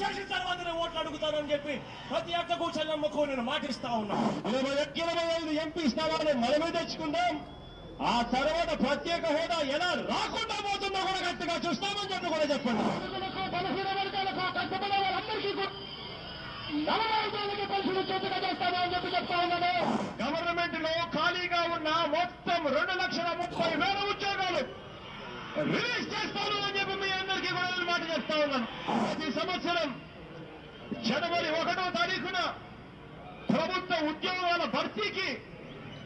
చేసిన తర్వాత ఓట్లు అడుగుతానని చెప్పి ప్రతి ఒక్క కూర్చొని నమ్మకం నేను మాటిస్తా ఉన్నా. ఇరవై ఇరవై ఐదు ఎంపీ స్థానాలు మనమే తెచ్చుకుందాం. ఆ తర్వాత ప్రత్యేక హోదా ఎలా రాకుండా పోతుందో కూడా గట్టిగా చూస్తామని చెప్పి కూడా చెప్పండి. గవర్నమెంట్లో ఖాళీగా ఉన్న మొత్తం రెండు లక్షల ముప్పై వేల రిలీజ్ చేస్తాను అని చెప్పి మీ అందరికీ కూడా నేను మాట చెప్తా ఉన్నాను. ప్రతి సంవత్సరం జనవరి ఒకటో తారీఖున ప్రభుత్వ ఉద్యోగాల భర్తీకి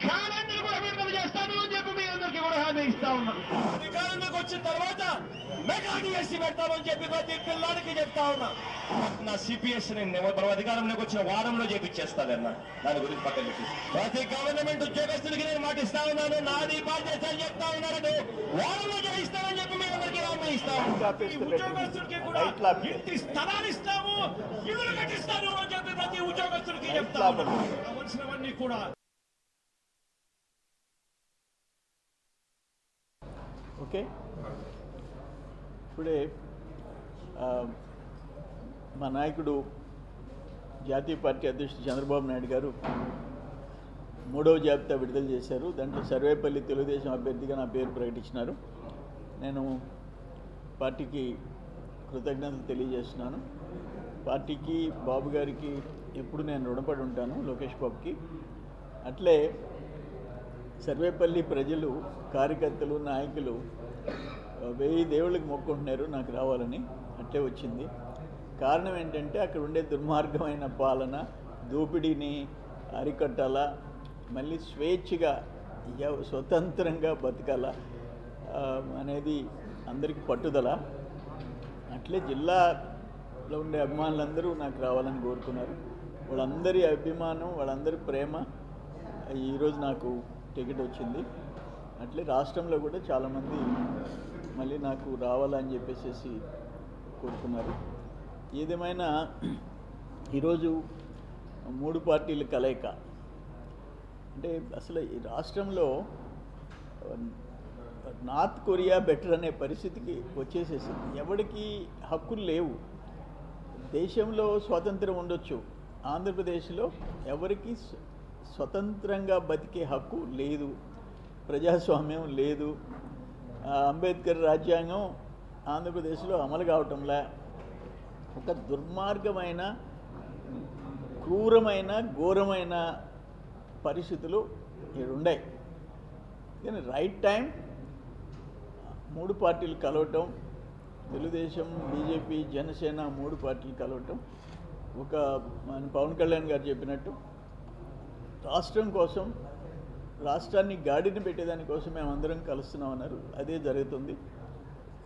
క్యాలెండర్ కూడా విడుదల చేస్తాను అని చెప్పి మీ అందరికీ కూడా హామీ ఇస్తా ఉన్నాను. అధికారంలోకి వచ్చిన తర్వాత మెగా డిఎస్సీ పెడతామని చెప్పి ప్రతి పిల్లాడికి చెప్తా ఉన్నా. నా సిపిఎస్ నేను అధికారంలోకి వచ్చిన వారంలో చేపించేస్తానన్న. దాని గురించి పక్కన ప్రతి గవర్నమెంట్ ఉద్యోగస్తులకి నేను మాటిస్తా ఉన్నాను. నాది బాధ్యత అని చెప్తా ఉన్నాను వారంలో చేయిస్తానని చెప్పి మీ అందరికీ హామీ ఇస్తా ఉన్నాను. ఈ ఉద్యోగస్తులకి కూడా ఇంటి స్థలాలు ఇస్తాము ఇల్లు కట్టిస్తాను అని చెప్పి ప్రతి ఉద్యోగస్తులకి చెప్తా ఉన్నాను కావలసినవన్నీ కూడా. ఓకే? ఇప్పుడే మా నాయకుడు జాతీయ పార్టీ అధ్యక్షుడు చంద్రబాబు నాయుడు గారు మూడవ జాబితా విడుదల చేశారు. దాంట్లో సర్వేపల్లి తెలుగుదేశం అభ్యర్థిగా నా పేరు ప్రకటించినారు. నేను పార్టీకి కృతజ్ఞతలు తెలియజేస్తున్నాను. పార్టీకి బాబు గారికి ఎప్పుడు నేను రుణపడి ఉంటాను లోకేష్ బాబుకి. అట్లే సర్వేపల్లి ప్రజలు కార్యకర్తలు నాయకులు వెయ్యి దేవుళ్ళకి మొక్కుంటున్నారు నాకు రావాలని. అట్లే వచ్చింది. కారణం ఏంటంటే అక్కడ ఉండే దుర్మార్గమైన పాలన దోపిడీని అరికట్టాలా మళ్ళీ స్వేచ్ఛగా స్వతంత్రంగా బతకాల అనేది అందరికీ పట్టుదల. అట్లే జిల్లాలో ఉండే అభిమానులందరూ నాకు రావాలని కోరుకున్నారు. వాళ్ళందరి అభిమానం వాళ్ళందరి ప్రేమ ఈరోజు నాకు టికెట్ వచ్చింది. అట్లే రాష్ట్రంలో కూడా చాలామంది మళ్ళీ నాకు రావాలని చెప్పేసి కోరుకున్నారు. ఏదేమైనా ఈరోజు మూడు పార్టీల కలయిక. అంటే అసలు ఈ రాష్ట్రంలో నార్త్ కొరియా బెటర్ అనే పరిస్థితికి వచ్చేసేసింది. ఎవరికి హక్కులు లేవు. దేశంలో స్వాతంత్రం ఉండొచ్చు. ఆంధ్రప్రదేశ్లో ఎవరికి స్వతంత్రంగా బతికే హక్కు లేదు. ప్రజాస్వామ్యం లేదు. అంబేద్కర్ రాజ్యాంగం ఆంధ్రప్రదేశ్లో అమలు కావటంలా ఒక దుర్మార్గమైన క్రూరమైన ఘోరమైన పరిస్థితులు ఉన్నాయి కానీ రైట్ టైం మూడు పార్టీలు కలవటం తెలుగుదేశం బీజేపీ జనసేన మూడు పార్టీలు కలవటం ఒక మన పవన్ కళ్యాణ్ గారు చెప్పినట్టు రాష్ట్రం కోసం రాష్ట్రాన్ని గాడిని పెట్టేదానికోసం మేము అందరం కలుస్తున్నాం అన్నారు అదే జరుగుతుంది.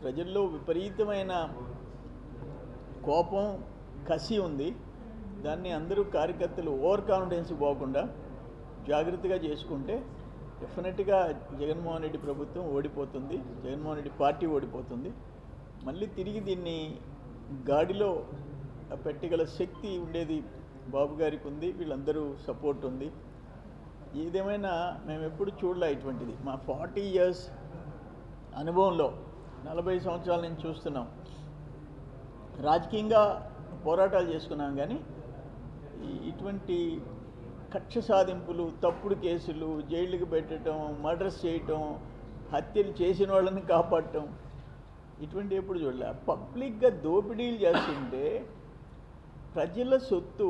ప్రజల్లో విపరీతమైన కోపం కసి ఉంది. దాన్ని అందరూ కార్యకర్తలు ఓవర్ కాన్ఫిడెన్స్ పోకుండా జాగ్రత్తగా చేసుకుంటే డెఫినెట్గా జగన్మోహన్ రెడ్డి ప్రభుత్వం ఓడిపోతుంది. జగన్మోహన్ రెడ్డి పార్టీ ఓడిపోతుంది. మళ్ళీ తిరిగి దీన్ని గాడిలో పెట్టగల శక్తి ఉండేది బాబు గారికి ఉంది. వీళ్ళందరూ సపోర్ట్ ఉంది. ఏదేమైనా మేము ఎప్పుడు చూడలే ఇటువంటిది. మా ఫార్టీ ఇయర్స్ అనుభవంలో నలభై సంవత్సరాల నుంచి చూస్తున్నాం. రాజకీయంగా పోరాటాలు చేసుకున్నాం కానీ ఇటువంటి కక్ష సాధింపులు తప్పుడు కేసులు జైళ్ళకి పెట్టడం మర్డర్స్ చేయటం హత్యలు చేసిన వాళ్ళని కాపాడటం ఇటువంటి ఎప్పుడు చూడలే. పబ్లిక్గా దోపిడీలు చేస్తుంటే ప్రజల సొత్తు